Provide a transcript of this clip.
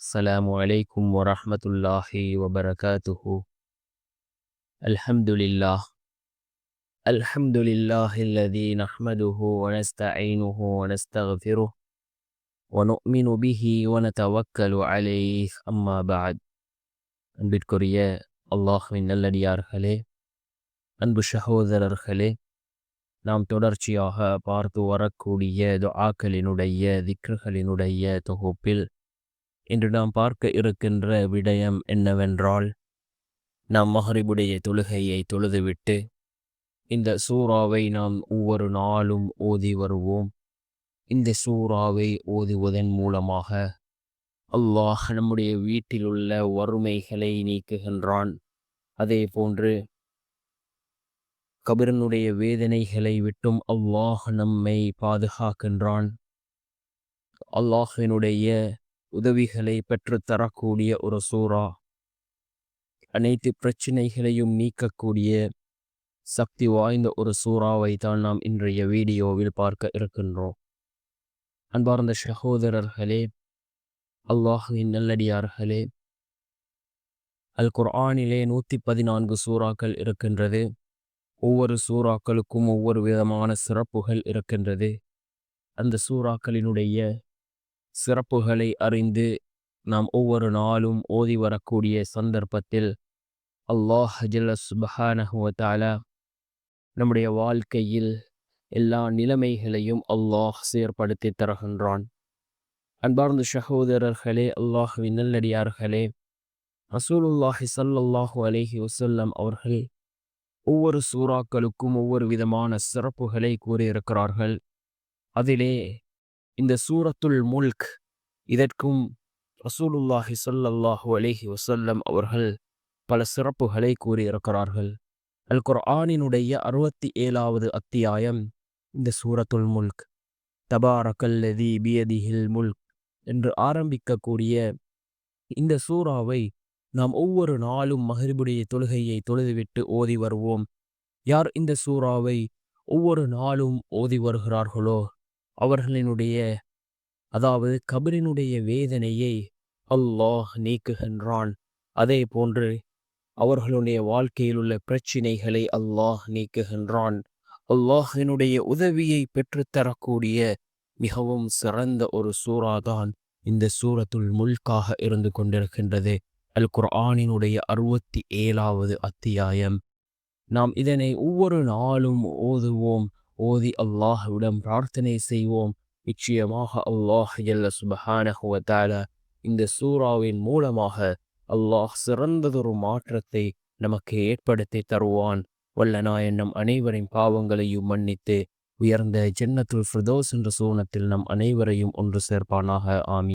السلام عليكم ورحمة الله وبركاته الحمد لله الحمد لله الذي نحمده ونستعينه ونستغفره ونؤمن به ونتوكل عليه أما بعد அன்பிற்குரிய அல்லாஹ்வின் நல்லடியார்களே அன்பு சகோதரர்களே நாம் தொடர்ச்சியாக பார்த்து வரக்கூடிய துஆக்களினுடைய திக்ருகளினுடைய தொகுப்பில் இன்று நாம் பார்க்க இருக்கின்ற விடயம் என்னவென்றால் நாம் மஹரிபுடைய தொழுகையை தொழுதுவிட்டு இந்த சூறாவை நாம் ஒவ்வொரு நாளும் ஓதி வருவோம். இந்த சூறாவை ஓதுவதன் மூலமாக அல்லாஹ் நம்முடைய வீட்டில் உள்ள வறுமைகளை நீக்குகின்றான். அதே போன்று கபிரனுடைய வேதனைகளை விட்டும் அல்லாஹ் நம்மை பாதுகாக்கின்றான். அல்லாஹினுடைய உதவிகளை பெற்றுத்தரக்கூடிய ஒரு சூறா. அனைத்து பிரச்சனைகளையும் நீக்கக்கூடிய சக்தி வாய்ந்த ஒரு சூறாவை தான் நாம் இன்றைய வீடியோவில் பார்க்க இருக்கின்றோம். அன்பார்ந்த சகோதரர்களே அல்லாஹின் நல்லடியார்களே அல் குர்ஆனிலே நூற்றி பதினான்கு சூறாக்கள் இருக்கின்றது. ஒவ்வொரு சூறாக்களுக்கும் ஒவ்வொரு விதமான சிறப்புகள் இருக்கின்றது. அந்த சூறாக்களினுடைய சிறப்புகளை அறிந்து நாம் ஒவ்வொரு நாளும் ஓதி வரக்கூடிய சந்தர்ப்பத்தில் அல்லாஹ் ஜல்ல சுபஹானஹுவத்தாலா நம்முடைய வாழ்க்கையில் எல்லா நிலைமைகளையும் அல்லாஹ் செயற்படுத்தி தருகின்றான். அன்பார்ந்த சகோதரர்களே அல்லாஹுவின் நல்லடியார்களே ரசூலுல்லாஹி சல்லாஹூ அலஹி வசல்லம் அவர்கள் ஒவ்வொரு சூறாக்களுக்கும் ஒவ்வொரு விதமான சிறப்புகளை கூறியிருக்கிறார்கள். அதிலே இந்த சூரத்துல் முல்க் இதற்கும் ரசூலுல்லாஹி சொல்லல்லாஹு அலேஹி வசல்லம் அவர்கள் பல சிறப்புகளை கூறியிருக்கிறார்கள். அல் குர்ஆனினுடைய அறுபத்தி ஏழாவது அத்தியாயம் இந்த சூரத்துல் முல்க். தபாரகல்லதி பியதிஹில் முல்க் என்று ஆரம்பிக்கக்கூடிய இந்த சூறாவை நாம் ஒவ்வொரு நாளும் மகிழ்வுடைய தொழுகையை தொழுதுவிட்டு ஓதி வருவோம். யார் இந்த சூறாவை ஒவ்வொரு நாளும் ஓதி வருகிறார்களோ? அவர்களினுடைய அதாவது கபரினுடைய வேதனையை அல்லாஹ் நீக்குகின்றான். அதே போன்று அவர்களுடைய வாழ்க்கையில் உள்ள பிரச்சினைகளை அல்லாஹ் நீக்குகின்றான். அல்லாஹினுடைய உதவியை பெற்றுத்தரக்கூடிய மிகவும் சிறந்த ஒரு சூறாதான் இந்த சூரத்துள் முல்காக இருந்து கொண்டிருக்கின்றது. அல் குர்ஆனினுடைய அறுபத்தி ஏழாவது அத்தியாயம். நாம் இதனை ஒவ்வொரு நாளும் ஓதுவோம். ஓதி அல்லாஹுவிடம் பிரார்த்தனை செய்வோம். நிச்சயமாக அல்லாஹ் எல்ல சுபஹானஹுவத்தால இந்த சூறாவின் மூலமாக அல்லாஹ் சிறந்ததொரு மாற்றத்தை நமக்கு ஏற்படுத்தி தருவான். வல்ல நாயன் நம் அனைவரின் பாவங்களையும் மன்னித்து உயர்ந்த ஜென்னத்துல் ஃபிரதோஸ் என்ற சூனத்தில் நம் அனைவரையும் ஒன்று சேர்ப்பானாக. ஆமி